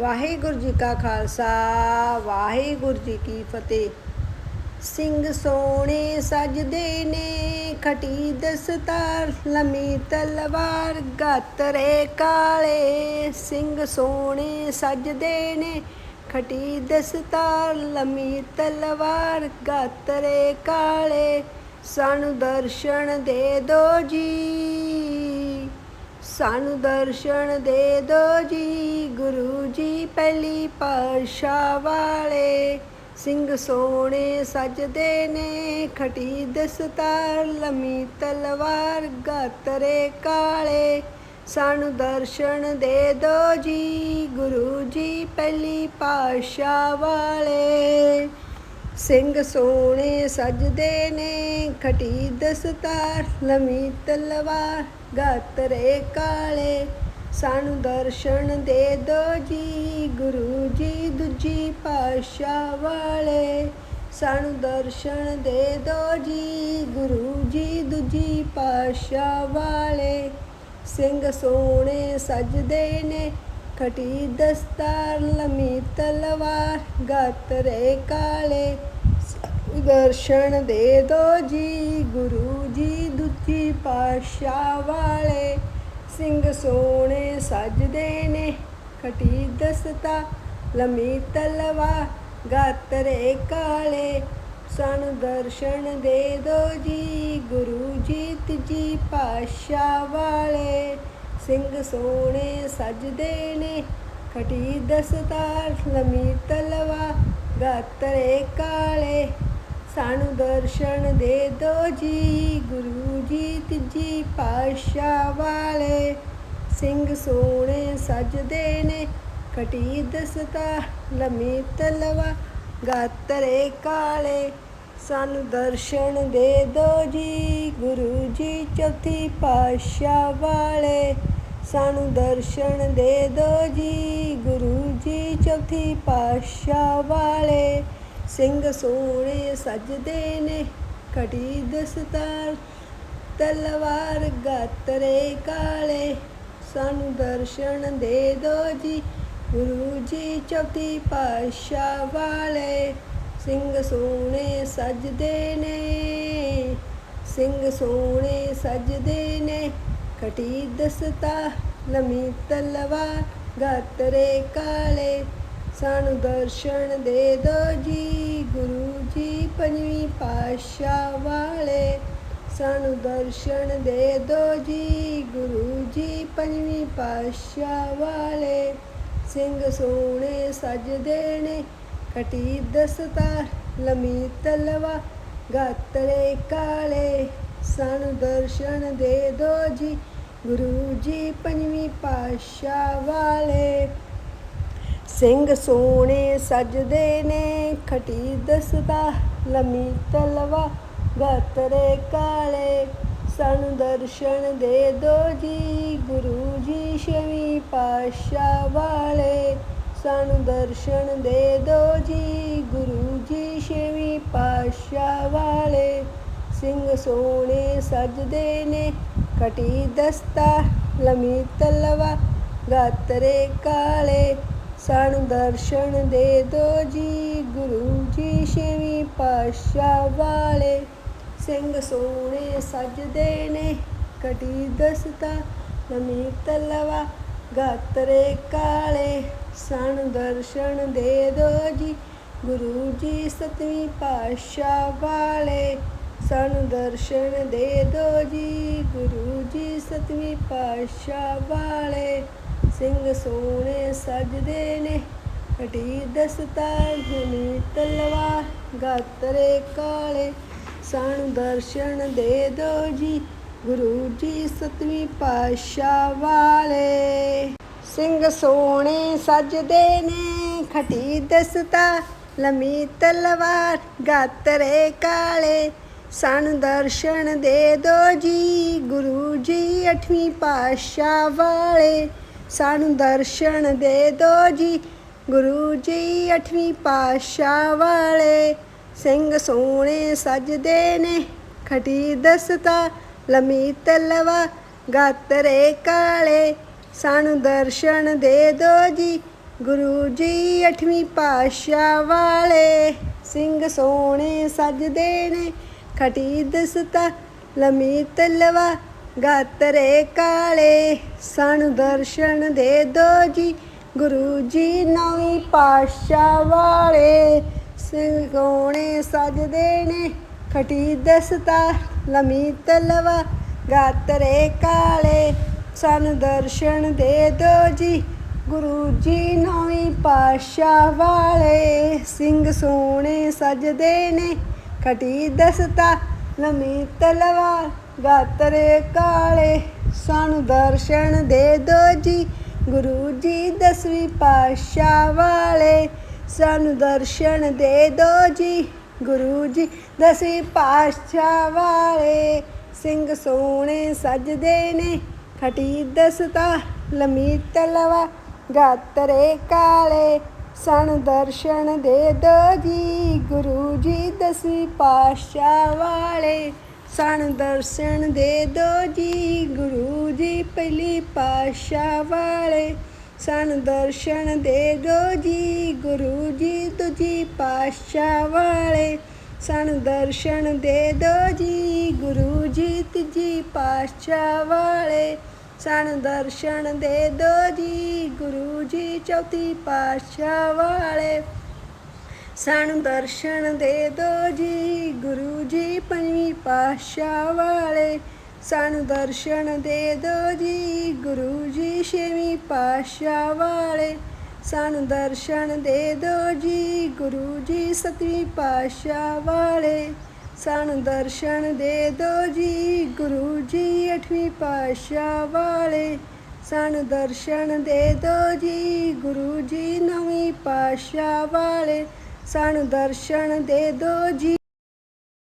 ਵਾਹਿਗੁਰੂ ਜੀ ਕਾ ਖਾਲਸਾ, ਵਾਹਿਗੁਰੂ ਜੀ ਕੀ ਫਤਿਹ। ਸਿੰਘ ਸੋਹਣੇ ਸਜਦੇ ਨੇ, ਖਟੀ ਦਸਤਾਰ, ਲੰਮੀ ਤਲਵਾਰ ਗਾਤਰੇ ਕਾਲੇ। ਸਿੰਘ ਸੋਹਣੇ ਸਜਦੇ ਨੇ, ਖਟੀ ਦਸਤਾਰ, ਲੰਮੀ ਤਲਵਾਰ ਗਾਤਰੇ ਕਾਲੇ। ਸਾਨੂੰ ਦਰਸ਼ਨ ਦੇ ਦੋ ਜੀ। ਸਾਨੂੰ ਦਰਸ਼ਨ ਦੇ ਦੋ ਜੀ, ਗੁਰੂ ਜੀ ਪਹਿਲੀ ਪਾਤਸ਼ਾਹ ਵਾਲੇ। ਸਿੰਘ ਸੋਹਣੇ ਸਜਦੇ ਨੇ, ਖਟੀ ਦਸਤਾਰ ਲੰਮੀ ਤਲਵਾਰ ਗਾਤਰੇ ਕਾਲੇ। ਸਾਨੂੰ ਦਰਸ਼ਨ ਦੇ ਦੋ ਜੀ, ਗੁਰੂ ਜੀ ਪਹਿਲੀ ਪਾਤਸ਼ਾਹ ਵਾਲੇ। ਸਿੰਘ ਸੋਹਣੇ ਸਜਦੇ ਨੇ, ਖਟੀ ਦਸਤਾਰ, ਲੰਮੀ ਤਲਵਾਰ ਗਾਤਰੇ ਕਾਲੇ। ਸਾਨੂੰ ਦਰਸ਼ਨ ਦੇ ਦੋ ਜੀ, ਗੁਰੂ ਜੀ ਦੂਜੀ ਪਾਤਸ਼ਾਹ ਵਾਲੇ। ਸਾਨੂੰ ਦਰਸ਼ਨ ਦੇ ਦੋ ਜੀ, ਗੁਰੂ ਜੀ ਦੂਜੀ ਪਾਤਸ਼ਾਹ ਵਾਲੇ। ਸਿੰਘ ਸੋਹਣੇ ਸਜਦੇ ਨੇ ਖਟੀ ਦਸਤਾਰ ਲੰਮੀ ਤਲਵਾਰ ਗਾਤਰੇ ਕਾਲੇ ਦਰਸ਼ਨ ਦੇ ਦੋ ਜੀ ਗੁਰੂ ਜੀ ਦੂਜੀ ਪਾਤਸ਼ਾਹ ਵਾਲੇ ਸਿੰਘ ਸੋਹਣੇ ਸਜਦੇ ਨੇ ਖਟੀ ਦਸਤਾ ਲੰਮੀ ਤਲਵਾ ਗਾਤਰੇ ਕਾਲੇ ਸਾਨੂੰ ਦਰਸ਼ਨ ਦੇ ਦੋ ਜੀ ਗੁਰੂ ਜੀ ਤੀਜੀ ਪਾਤਸ਼ਾਹ ਵਾਲੇ ਸਿੰਘ ਸੋਹਣੇ ਸਜਦੇ ਨੇ। ਖਟੀ ਦਸਤਾਰ ਲੰਮੀ ਤਲਵਾ ਗਾਤਰੇ ਕਾਲੇ। ਸਾਨੂੰ ਦਰਸ਼ਨ ਦੇ ਦੋ ਜੀ, ਗੁਰੂ ਜੀ ਤੀਜੀ ਪਾਤਸ਼ਾਹ ਵਾਲੇ। ਸਿੰਘ ਸੋਹਣੇ ਸਜਦੇ ਨੇ। ਖਟੀ ਦਸਤਾ ਲੰਮੀ ਤਲਵਾ ਗਾਤਰੇ ਕਾਲੇ। ਸਾਨੂੰ ਦਰਸ਼ਨ ਦੇ ਦੋ ਜੀ, ਗੁਰੂ ਜੀ ਚੌਥੀ ਪਾਤਸ਼ਾਹ ਵਾਲੇ। ਸਾਨੂੰ ਦਰਸ਼ਨ ਦੇ ਦੋ ਜੀ, ਗੁਰੂ ਜੀ ਚੌਥੀ ਪਾਤਸ਼ਾਹ ਵਾਲੇ। ਸਿੰਘ ਸੋਹਣੇ ਸਜਦੇ ਨੇ ਘਟੀ ਦਸਤਾਰ, ਤਲਵਾਰ ਗਾਤਰੇ ਕਾਲੇ। ਸਾਨੂੰ ਦਰਸ਼ਨ ਦੇ ਦੋ ਜੀ, ਗੁਰੂ ਜੀ ਚੌਥੀ ਪਾਤਸ਼ਾਹ ਵਾਲੇ। ਸਿੰਘ ਸੋਹਣੇ ਸਜਦੇ ਨੇ, ਸਿੰਘ ਸੋਹਣੇ ਸਜਦੇ ਨੇ। ਖਟੀ ਦਸਤਾ ਲੰਮੀ ਤਲਵਾਰ ਗਾਤਰੇ ਕਾਲੇ ਸਾਨੂੰ ਦਰਸ਼ਨ ਦੇ ਦੋ ਜੀ ਗੁਰੂ ਜੀ ਪੰਜਵੀਂ ਪਾਤਸ਼ਾਹ ਵਾਲੇ ਸਾਨੂੰ ਦਰਸ਼ਨ ਦੇ ਦੋ ਜੀ ਗੁਰੂ ਜੀ ਪੰਜਵੀਂ ਪਾਤਸ਼ਾਹ ਵਾਲੇ ਸਿੰਘ ਸੋਹਣੇ ਸਜਦੇ ਨੇ ਕਟੀ ਦਸਤਾਰ ਲੰਮੀ ਤਲਵਾ ਗਾਤਰੇ ਕਾਲੇ ਸਾਨੂੰ ਦਰਸ਼ਨ ਦੇ ਦੋ ਜੀ ਗੁਰੂ ਜੀ ਪੰਜਵੀਂ ਪਾਤਸ਼ਾਹ ਵਾਲੇ। ਸਿੰਘ ਸੋਹਣੇ ਸਜਦੇ ਨੇ, ਖਟੀ ਦਸਤਾ ਲੰਮੀ ਤਲਵਾ, ਗਾਤਰੇ ਕਾਲੇ। ਸਾਨੂੰ ਦਰਸ਼ਨ ਦੇ ਦੋ ਜੀ, ਗੁਰੂ ਜੀ ਛੇਵੀਂ ਪਾਤਸ਼ਾਹ ਵਾਲੇ। ਸਾਨੂੰ ਦਰਸ਼ਨ ਦੇ ਦੋ ਜੀ, ਗੁਰੂ ਜੀ ਛੇਵੀਂ ਪਾਤਸ਼ਾਹ ਵਾਲੇ। ਸਿੰਘ ਸੋਹਣੇ ਸਜਦੇ ਨੇ ਕਟੀ ਦਸਤਾ ਲੰਮੀ ਤਲਵਾ ਗਾਤਰੇ ਕਾਲੇ ਸਾਨੂੰ ਦਰਸ਼ਨ ਦੇ ਦੋ ਜੀ ਗੁਰੂ ਜੀ ਛੇਵੀਂ ਪਾਤਸ਼ਾਹ ਵਾਲੇ ਸਿੰਘ ਸੋਹਣੇ ਸਜਦੇ ਨੇ ਕਟੀ ਦਸਤਾ ਲੰਮੀ ਤਲਵਾ ਗਾਤਰੇ ਕਾਲੇ ਸਾਨੂੰ ਦਰਸ਼ਨ ਦੇ ਦੋ ਜੀ ਗੁਰੂ ਜੀ ਸਤਵੀਂ ਪਾਤਸ਼ਾਹ ਵਾਲੇ ਸਾਨੂੰ ਦਰਸ਼ਨ ਦੇ ਦੋ ਜੀ, ਗੁਰੂ ਜੀ ਸਤਵੀਂ ਪਾਤਸ਼ਾਹ ਵਾਲੇ। ਸਿੰਘ ਸੋਹਣੇ ਸਜਦੇ ਨੇ ਕਟੀ ਦਸਤਾ ਜਮੀ ਤਲਵਾਰ, ਗਾਤਰੇ ਕਾਲੇ। ਸਾਨੂੰ ਦਰਸ਼ਨ ਦੇ ਦੋ ਜੀ, ਗੁਰੂ ਜੀ ਸਤਵੀਂ ਪਾਤਸ਼ਾਹ ਵਾਲੇ। ਸਿੰਘ ਸੋਹਣੇ ਸਜਦੇ ਨੇ, ਖਟੀ ਦਸਤਾ ਲੰਮੀ ਤਲਵਾਰ, ਗਾਤਰੇ ਕਾਲੇ। ਸਾਨੂੰ ਦਰਸ਼ਨ ਦੇ ਦੋ ਜੀ, ਗੁਰੂ ਜੀ ਅਠਵੀਂ ਪਾਤਸ਼ਾਹ ਵਾਲੇ। ਸਾਨੂੰ ਦਰਸ਼ਨ ਦੇ ਦੋ ਜੀ, ਗੁਰੂ ਜੀ ਅਠਵੀਂ ਪਾਤਸ਼ਾਹ ਵਾਲੇ। ਸਿੰਘ ਸੋਹਣੇ ਸਜਦੇ ਨੇ, ਖਟੀ ਦਸਤਾ ਲੰਮੀ ਤਲਵਾ ਗਾਤਰੇ ਕਾਲੇ। ਸਾਨੂੰ ਦਰਸ਼ਨ ਦੇ ਦੋ ਜੀ, ਗੁਰੂ ਜੀ ਅਠਵੀਂ ਪਾਤਸ਼ਾਹ ਵਾਲੇ। ਸਿੰਘ ਸੋਹਣੇ ਸਜਦੇ ਨੇ ਖਟੀ ਦਸਤਾ ਲੰਮੀ ਤਲਵਾ ਗਾਤਰੇ ਕਾਲੇ ਸਾਨੂੰ ਦਰਸ਼ਨ ਦੇ ਦੋ ਜੀ ਗੁਰੂ ਜੀ ਨਵੀਂ ਪਾਤਸ਼ਾਹ ਵਾਲੇ ਸਿੰਘ ਸੋਹਣੇ ਸਜਦੇ ਨੇ ਖਟੀ ਦਸਤਾ ਲੰਮੀ ਤਲਵਾ ਗਾਤਰੇ ਕਾਲੇ ਸਾਨੂੰ ਦਰਸ਼ਨ ਦੇ ਦੋ ਜੀ ਗੁਰੂ ਜੀ ਨੌਵੀਂ ਪਾਤਸ਼ਾਹ ਵਾਲੇ ਸਿੰਘ ਸੋਹਣੇ ਸਜਦੇ ਨੇ ਖਟੀ ਦਸਤਾ, ਲਮੀ ਤਲਵਾਰ, ਗਾਤਰੇ ਕਾਲੇ, ਸਾਨੂੰ ਦਰਸ਼ਨ ਦੇ ਦੋ ਜੀ। ਗੁਰੂ ਜੀ ਦਸਵੀਂ ਪਾਤਸ਼ਾਹ ਵਾਲੇ, ਸਾਨੂੰ ਦਰਸ਼ਨ ਦੇ ਦੋ ਜੀ। ਗੁਰੂ ਜੀ ਦਸਵੀਂ ਪਾਤਸ਼ਾਹ ਵਾਲੇ, ਸਿੰਘ ਸੋਹਣੇ ਸਜਦੇ ਨੇ। ਖਟੀ ਦਸਤਾ, ਲੰਮੀ ਤਲਵਾ ਗਾਤਰੇ ਕਾਲੇ ਸਣ ਦਰਸ਼ਨ ਦੇ ਦੋ ਜੀ, ਗੁਰੂ ਜੀ ਦਸਵੀਂ ਪਾਤਸ਼ਾਹ ਵਾਲੇ। ਸਣ ਦਰਸ਼ਨ ਦੇ ਦੋ ਜੀ, ਗੁਰੂ ਜੀ ਪਹਿਲੀ ਪਾਤਸ਼ਾਹ ਵਾਲੇ। ਸਣ ਦਰਸ਼ਨ ਦੇ ਦੋ ਜੀ, ਗੁਰੂ ਜੀ ਦੂਜੀ ਪਾਤਸ਼ਾਹ ਵਾਲੇ। ਸਣ ਦਰਸ਼ਨ ਦੇ ਦੋ ਜੀ, ਗੁਰੂ ਜੀ ਤੀਜੀ ਪਾਤਸ਼ਾਹ ਵਾਲੇ। ਸਾਨੂੰ ਦਰਸ਼ਨ ਦੇ ਦੋ ਜੀ, ਗੁਰੂ ਜੀ ਚੌਥੀ ਪਾਤਸ਼ਾਹ ਵਾਲੇ। ਸਾਨੂੰ ਦਰਸ਼ਨ ਦੇ ਦੋ ਜੀ, ਗੁਰੂ ਜੀ ਪੰਜਵੀਂ ਪਾਤਸ਼ਾਹ ਵਾਲੇ। ਸਾਨੂੰ ਦਰਸ਼ਨ ਦੇ ਦੋ ਜੀ, ਗੁਰੂ ਜੀ ਛੇਵੀਂ ਪਾਤਸ਼ਾਹ ਵਾਲੇ। ਸਾਨੂੰ ਦਰਸ਼ਨ ਦੇ ਦੋ ਜੀ, ਗੁਰੂ ਜੀ ਸਤਵੀਂ ਪਾਤਸ਼ਾਹ ਵਾਲੇ। ਸਾਨੂੰ ਦਰਸ਼ਨ ਦੇ ਦੋ ਜੀ, ਗੁਰੂ ਜੀ ਅਠਵੀਂ ਪਾਤਸ਼ਾਹ ਵਾਲੇ। ਸਾਨੂੰ ਦਰਸ਼ਨ ਦੇ ਦੋ ਜੀ, ਗੁਰੂ ਜੀ ਨਵੀਂ ਪਾਤਸ਼ਾਹ ਵਾਲੇ। ਸਾਨੂੰ ਦਰਸ਼ਨ ਦੇ ਦੋ ਜੀ